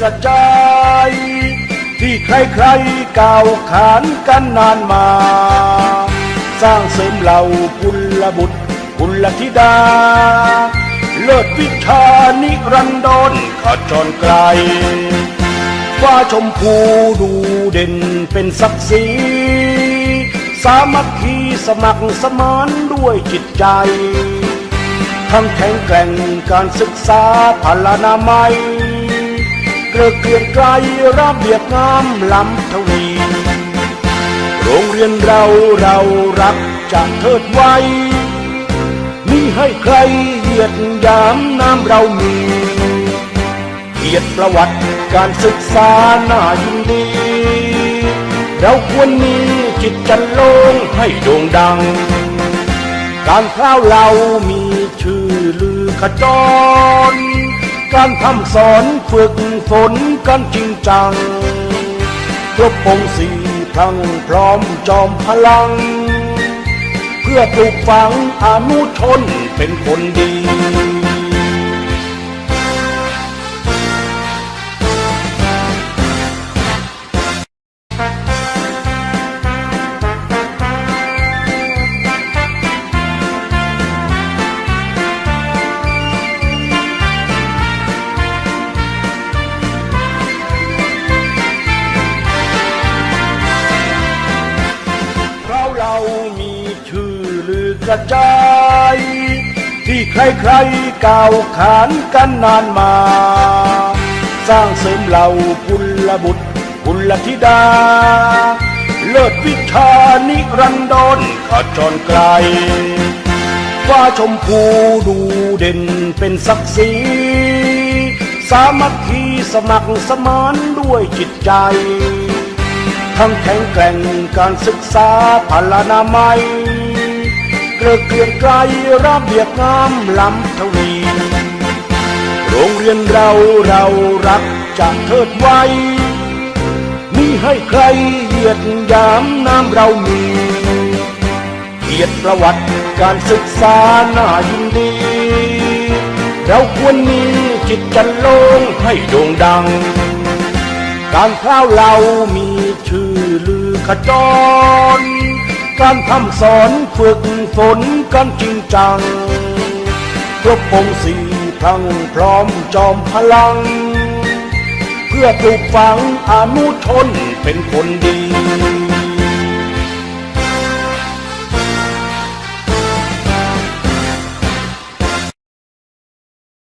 กระจาย ที่ใครๆกล่าวขานกันนานมา สร้างเสริมเหล่ากุลบุตรกุลธิดา เลิศวิชานิรันดรขจรไกลฟ้าชมพูดูเด่นเป็นศักดิ์ศรีสามัคคีสมัครสมานด้วยจิตใจทั้งแข็งแกร่งการศึกษาพลานามัย เกลือเกลียนไกลระเบียบงามล้ำทวี โรงเรียนเราเรารักจะเทิดไว้มีให้ใครเหยียดยามน้ำเรามีเกียรติประวัติการศึกษาน่ายินดี เราควรมีจิตจันโลงให้โด่งดัง การพร้าวเรามีชื่อลือขจร การทำสอนฝึกฝนกันจริงจังครบองค์สี่พลังพร้อมจอมพลัง เพื่อปลูกฝังอนุชนเป็นคนดี เรามีชื่อลือกระจาย ที่ใครๆกล่าวขานกันนานมา สร้างเสริมเหล่ากุลบุตรกุลธิดา เลิศวิชานิรันดรขจรไกลฟ้าชมพูดูเด่นเป็นศักดิ์ศรีสามัคคีสมัครสมานด้วยจิตใจ ทั้งแข็งแกร่งการศึกษาพลานามัยเกลือเกลียนไกลระเบียบงามล้ำทวี โรงเรียนเราเรารักจะเทิดไว้มีให้ใครเหยียดยามน้ำเรามีเกียรติประวัติการศึกษาน่ายินดี เราควรมีจิตจันโลงให้โด่งดัง การพร้าวเรามีชื่อลือขจร การทำสอนฝึกฝนกันจริงจังครบองค์สี่พลังพร้อมจอมพลัง เพื่อปลูกฝังอนุชนเป็นคนดี